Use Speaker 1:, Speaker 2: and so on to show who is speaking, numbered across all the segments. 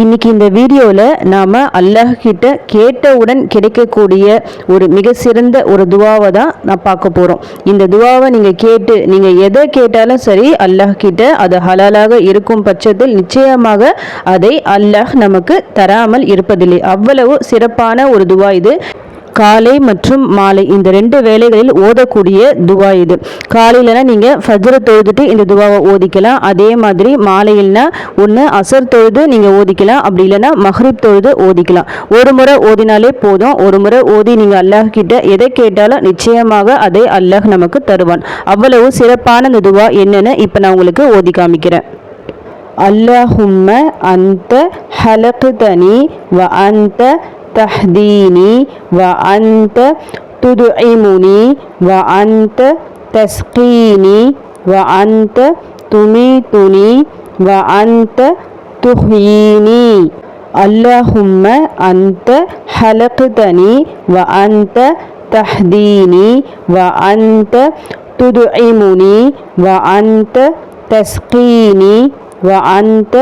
Speaker 1: இன்னைக்கு இந்த வீடியோவில் நாம் அல்லாஹ்கிட்ட கேட்டவுடன் கிடைக்கக்கூடிய ஒரு மிக சிறந்த ஒரு துவாவை தான் நான் பார்க்க போகிறோம் இந்த துவாவை நீங்கள் கேட்டு நீங்கள் எதை கேட்டாலும் சரி அல்லாஹ்கிட்ட அது ஹலாலாக இருக்கும் பட்சத்தில் நிச்சயமாக அதை அல்லாஹ் நமக்கு தராமல் இருப்பதில்லை. அவ்வளவு சிறப்பான ஒரு துவா இது. காலை மற்றும் மாலை. இந்த ரெண்டு வேலைகளில் ஓதக்கூடிய துவா இது. காலையிலனா நீங்கள் ஃபஜ்ரை தொழுதுட்டு இந்த துவாவை ஓதிக்கலாம். அதே மாதிரி மாலையில்னா ஒன்று அசர் தொழுது நீங்கள் ஓதிக்கலாம். அப்படி இல்லைன்னா மஹ்ரிப் தொழுது ஓதிக்கலாம். ஒரு முறை ஓதினாலே போதும். ஒரு முறை ஓதி நீங்கள் அல்லாஹ் கிட்ட எதை கேட்டாலும் நிச்சயமாக அதை அல்லாஹ் நமக்கு தருவான். அவ்வளவு சிறப்பான இந்த துவா என்னென்னு இப்போ நான் உங்களுக்கு ஓதி காமிக்கிறேன். அல்லாஹும்ம அந்த ஹலக்தனி வ அந்த تهديني وأنت تدعمني وأنت تسقيني وأنت تميتني وأنت تحييني اللهم أنت خلقتني وأنت تهديني وأنت تدعمني وأنت تسقيني وأنت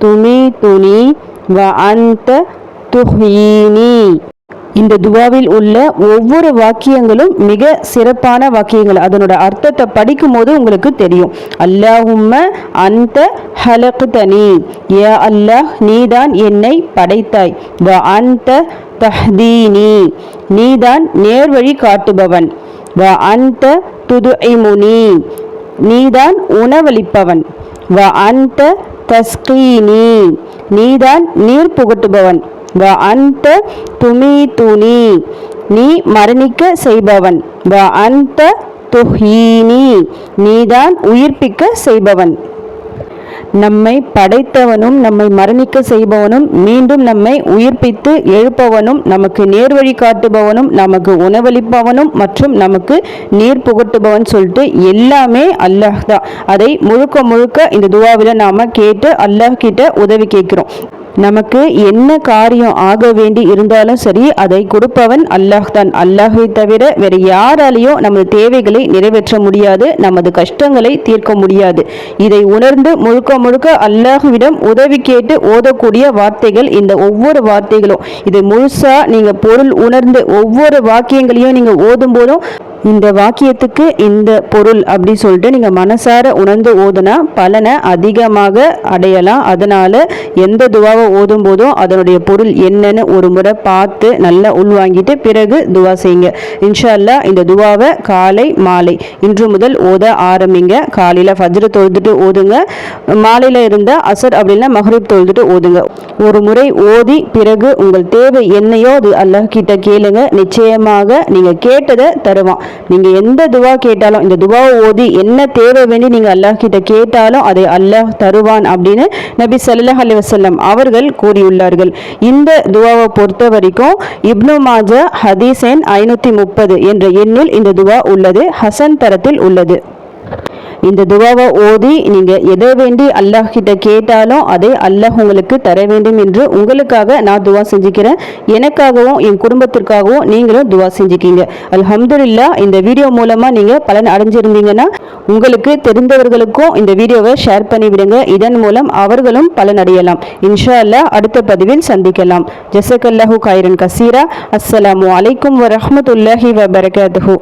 Speaker 1: تميتني وأنت துஹீனி இந்த துவாவில் உள்ள ஒவ்வொரு வாக்கியங்களும் மிக சிறப்பான வாக்கியங்கள். அதனோட அர்த்தத்தை படிக்கும் போது உங்களுக்கு தெரியும். அல்லாஹும்ம அந்த ஹலக்கு தனி யா அல்லாஹ் நீதான் என்னை படைத்தாய். வ அந்த தஹ்தீனி. நீதான் நேர்வழி காட்டுபவன். வ அந்த துதுஐமுனி நீதான் உணவளிப்பவன். வ அந்த தஸ்கீனி. நீதான் நீர் புகட்டுபவன். வ அந்த துமி துணி நீ மரணிக்க செய்பவன். வ அந்த துஹீனி. நீதான் உயிர்ப்பிக்க செய்பவன். நம்மை படைத்தவனும் நம்மை மரணிக்க செய்பவனும் மீண்டும் நம்மை உயிர்ப்பித்து எழுப்பவனும் நமக்கு நேர்வழி காட்டுபவனும் நமக்கு உணவளிப்பவனும் மற்றும் நமக்கு நீர் புகட்டுபவன் சொல்லிட்டு எல்லாமே அல்லாஹ் தான். அதை முழுக்க முழுக்க இந்த துவாவில் நாம் கேட்டு அல்லாஹ் கிட்ட உதவி கேட்கிறோம். நமக்கு என்ன காரியம் ஆக வேண்டி இருந்தாலும் சரி அதை கொடுப்பவன் அல்லாஹ் தான். அல்லாஹை தவிர வேறு யாராலையும் நமது தேவைகளை நிறைவேற்ற முடியாது நமது கஷ்டங்களை தீர்க்க முடியாது. இதை உணர்ந்து முழுக்க முழுக்க அல்லாஹுவிடம் உதவி கேட்டு ஓதக்கூடிய வார்த்தைகள் இந்த ஒவ்வொரு வார்த்தைகளும். இது முழுசா நீங்க பொருள் உணர்ந்து ஒவ்வொரு வாக்கியங்களையும் நீங்க ஓதும் போதும் இந்த வாக்கியத்துக்கு இந்த பொருள் அப்படி சொல்லிட்டு நீங்கள் மனசார உணர்ந்து ஓதுனா பலனை அதிகமாக அடையலாம். அதனால் எந்த துவாவை ஓதும் போதும் அதனுடைய பொருள் என்னன்னு ஒரு முறை பார்த்து நல்லா உள்வாங்கிட்டு பிறகு துவா செய்யுங்க. இன்ஷா இந்த துவாவை காலை மாலை இன்று முதல் ஓத ஆரம்பிங்க. காலையில் ஃபஜ்ரு தொழுதுட்டு ஓதுங்க. மாலையில் இருந்தால் அசர் அப்படின்னா மஹரூப் தொழுதுட்டு ஓதுங்க. ஒரு முறை ஓதி பிறகு உங்கள் தேவை என்னையோ அது அல்லாஹ் கிட்ட கேளுங்க. நிச்சயமாக நீங்கள் கேட்டதை தருவான். நீங்கள் எந்த துவா கேட்டாலும் இந்த துவாவை ஓதி என்ன தேவை வேண்டி நீங்கள் அல்லாஹ் கிட்ட கேட்டாலும் அதை அல்லாஹ் தருவான் அப்படின்னு நபி சல்லாஹ் அலி வசல்லம் அவர்கள் கூறியுள்ளார்கள். இந்த துவாவை பொறுத்த வரைக்கும் இப்னு மாஜா ஹதீசன் ஐநூற்றி முப்பது என்ற எண்ணில் இந்த துவா உள்ளது ஹசன் தரத்தில் உள்ளது. இந்த துவாவை ஓதி நீங்கள் எதை வேண்டி அல்லாஹ் கிட்ட கேட்டாலும் அதை அல்லாஹ் உங்களுக்கு தர வேண்டும் என்று உங்களுக்காக நான் துவா செஞ்சுக்கிறேன். எனக்காகவும் என் குடும்பத்திற்காகவும் நீங்களும் துவா செஞ்சுக்கிங்க. அல்ஹம்துல்லா இந்த வீடியோ மூலமாக நீங்கள் பலன் அடைஞ்சிருந்தீங்கன்னா உங்களுக்கு தெரிந்தவர்களுக்கும் இந்த வீடியோவை ஷேர் பண்ணி விடுங்க இதன் மூலம் அவர்களும் பலன் அடையலாம். இன்ஷா அல்லா அடுத்த பதிவில் சந்திக்கலாம். ஜசக்கல்லாஹூ காயிரன் கசீரா. அஸ்ஸலாமு அலைக்கும் வரமத்துல்லாஹி வபரகாத்து